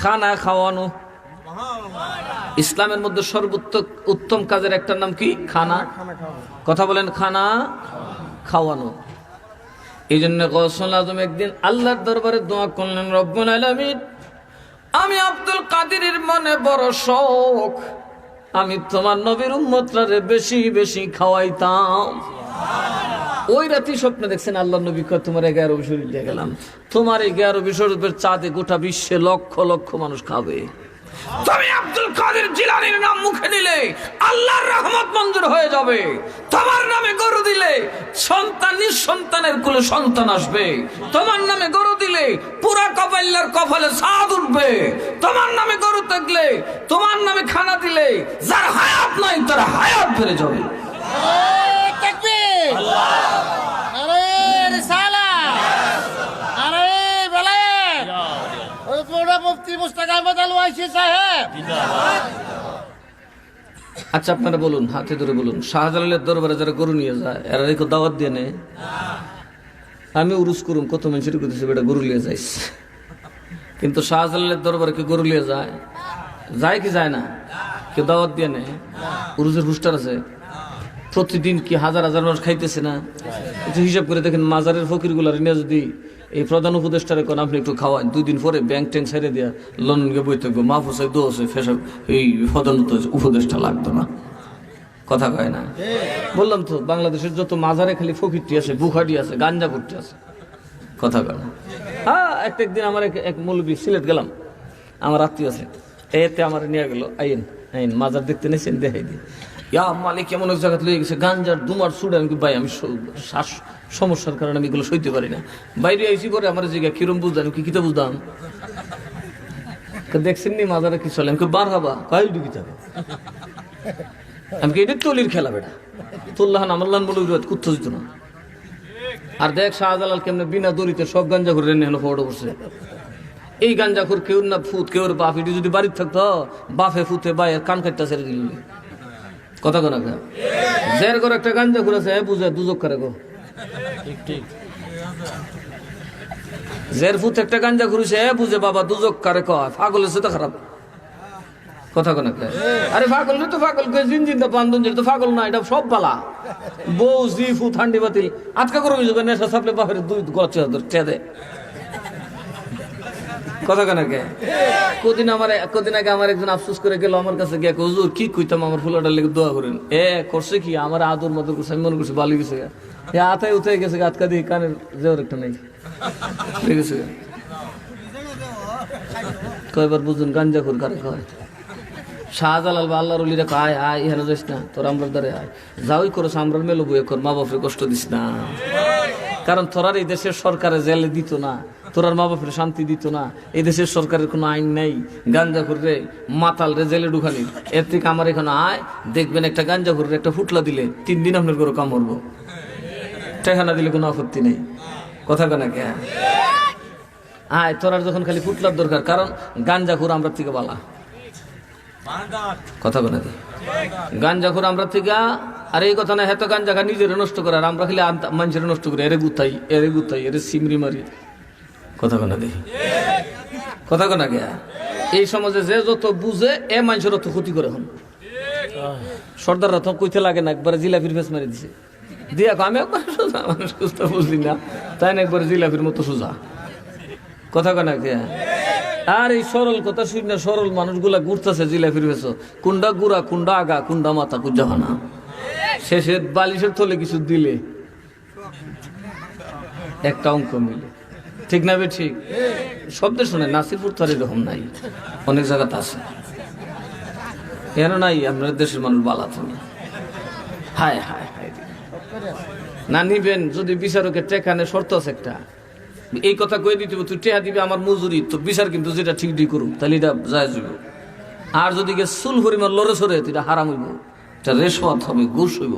খানা খাওয়ানো। ইসলামের মধ্যে সর্বোত্ত উত্তম কাজের একটা নাম কি? খানা। কথা বলেন, খানা খাওয়ানো। এই জন্য গৌসল আজম একদিন আল্লাহর দরবারে দোয়া করলেন, রব্বুল আলামিন, আমি আব্দুল কাদিরের মনে বড় শখ আমি তোমার নবীর উম্মতরারে বেশি বেশি খাওয়াইতাম। ওই রাতে স্বপ্নে দেখছেন আল্লাহ নবী তোমার এগারো বছর দিয়ে গেলাম। তোমার এগারো বছরের চাঁদে গোটা বিশ্বে লক্ষ লক্ষ মানুষ খাবে। আব্দুল নাম মুখে নিলে, আল্লাহর রহমত হয়ে যাবে। তোমার নামে গরু দিলে, সন্তান নিঃসন্তানের সন্তান আসবে। তোমার নামে গরু দিলে, পুরা কপাল্লার কপালে সাদ উঠবে। তোমার নামে গরু থাকলে, তোমার নামে খানা দিলে, যার হায়াত নাই, তার হায়াত বেড়ে যাবে তাকবীর আরে রিসালা আরে বেলায়েত ওই পুরা মুফতি ওয়াইসি সাহেব। আচ্ছা আপনারা বলুন, হাতে ধরে বলুন। শাহজালালের দরবারে যারা গরু নিয়ে যায়, এরা রেখে দাওয়াত দিয়ে নেয়? আমি উরুস করুম, কত মানুষের করতেছে, বেটা গরু নিয়ে যাইস। কিন্তু শাহজালালের দরবারে কি গরু নিয়ে যায়? যায় কি যায় না? কেউ দাওয়াত দিয়ে নেয়? উরুসের হুস্টার আছে। প্রতিদিন কি হাজার হাজার মানুষ খাইতেছে না? একটু হিসাব করে দেখেন, মাজারের ফকিরগুলার নিয়ে যদি এই প্রধান উপদেষ্টারে কোন আপনি একটু খাওয়ান। দুই দিন পরে ব্যাংক ট্যাঙ্ক ছেড়ে দিয়া লন্ডনকে বইতে মাহফুজ দো আছে ফেসব এই প্রধান উপদেষ্টা লাগতো না। কথা কয় না? বললাম তো, বাংলাদেশের যত মাজারে খালি ফকিরটি আছে বুখাটি আছে গাঞ্জা করতে আছে। কথা কয় না? হ্যাঁ একটা একদিন আমার এক- এক মৌলবী সিলেট গেলাম। আমার আত্মীয় আছে। এতে আমার নিয়ে গেল, আইন আইন, মাজার দেখতে নেছেন, দেখাই দিই। ইয়া মালিক, এমন এক জায়গাতে গেছে, গাঞ্জার দুমার সুড়ে আমি ভাই, আমি সমস্যার কারণে আমি এগুলো সইতে পারি না। বাইরে আইসি পরে আমার জায়গা কিরম বুঝতাম কি কিতা বুঝতাম দেখছেন নি মাজারে কি চলে? আমি বার হবা? কাই ডুবি যাবে? আমি এটা তলির খেলা বেটা। তুল্লাহান আমাল্লান বলে কুত্ত দিত না। আর দেখ শাহজালাল কেমনে বিনা দড়িতে সব গাঞ্জা করে হলো ফটো বসে এই গাঞ্জা করে কেউ না ফুত, কেউ বাপ, এটি যদি বাড়িতে থাকতো বাফে ফুতে বাইয়ের কান কাটটা ছেড়ে দিল। কথা কোনা কা জের করে একটা গাঞ্জা করেছে হ্যাঁ বুঝে দুজক করে গো। জের ফুত একটা গাঞ্জা করেছে হ্যাঁ বুঝে বাবা দুজক করে কয় পাগল আছে তো খারাপ। কথা কোনা কা আরে পাগল তো পাগল কে জিন জিন পান্দন তো পাগল না এটা সব পালা। বউ জি ফু ঠান্ডি বাতিল। আজকা করে নেশা সাপলে বাপের দুই গছ টেদে কথা কেন কে কদিন আমার কদিন আগে আমার একজন আফসোস করে গেল আমার কাছে গিয়ে হুজুর কি কইতাম আমার ফুলাটার লেগে দোয়া করেন? এ করছে কি? আমার আদর মদর করছে আমি মনে করছি ভালো গেছে গা। এ আতায় উঠে গেছে আতকা দিয়ে কানের জোর একটা নাই। লেগেছে গা। কয়বার বুঝুন গাঞ্জা খুর কারে কয়? শাহজালাল বা আল্লাহর উলিরা কয় আয় এখানে যাইস না তোর আমরার দ্বারে আয়। যাওই করো আমরার মেলো বইয়ে কর মা বাপরে কষ্ট দিস না। কারণ তোরার এই দেশের সরকারে জেলে দিত না। তোরার মা বাপের শান্তি দিত না। এই দেশের সরকারের কোনো আইন নেই। গাঞ্জা করে মাতাল রে জেলে ঢুকানি এর থেকে আমার এখানে আয়, দেখবেন একটা গাঞ্জা করে একটা ফুটলা দিলে তিন দিন আপনার করে কামড়বো। টেহানা দিলে কোনো আপত্তি নেই। কথা কেনা কে? আয়, তোরার যখন খালি ফুটলার দরকার, কারণ গাঞ্জা খুর আমরা থেকে বালা। কথা বলে গাঞ্জাখোর আমরা থেকে, আর এই কথা না, হেতো গাঞ্জা খা নিজের নষ্ট করে, আর আমরা খালি মানুষের নষ্ট করে, এরে গুতাই এরে গুতাই, এরে সিমরি মারি। কথা কোনা দে কথা কোনা গে এই সমাজে যে যত বুঝে, এ মানুষের অত ক্ষতি করে হন সর্দাররা তো কইতে লাগে না, একবার জিলাপির ফেস মারি দিছে। দিয়া আমি একবার সোজা, মানুষ কুস্তা বুঝলি না। তাই না একবার জিলাপির মতো সোজা। কথা কেনা আর এই সরল কথা শুনি না, সরল মানুষগুলা ঘুরতেছে জিলাপির ভেসো কুন্ডা গুড়া, কুন্ডা আগা, কুন্ডা মাথা কুজাহানা শেষে বালিশের থলে কিছু দিলে। একটা অঙ্ক মিলে। ঠিক না ঠিক? শব্দ শুনে নাসিরপুর তো এরকম নাই। অনেক জায়গাতে আছে। কেন নাই আপনার দেশের মানুষ, বালা তুমি। হায় হায় না নিবেন, যদি বিচারকের টেকানে শর্ত আছে একটা। এই কথা কয়ে দিতে তুই টেহা দিবি আমার মজুরি। তো বিচার কিন্তু যেটা ঠিক দিয়ে করুক, তাহলে এটা যায় যাইব আর যদি গে চুল পরিমাণ লড়ে সরে এটা হারাম হইব। এটা রেশওয়াত হবে, ঘুষ হইব।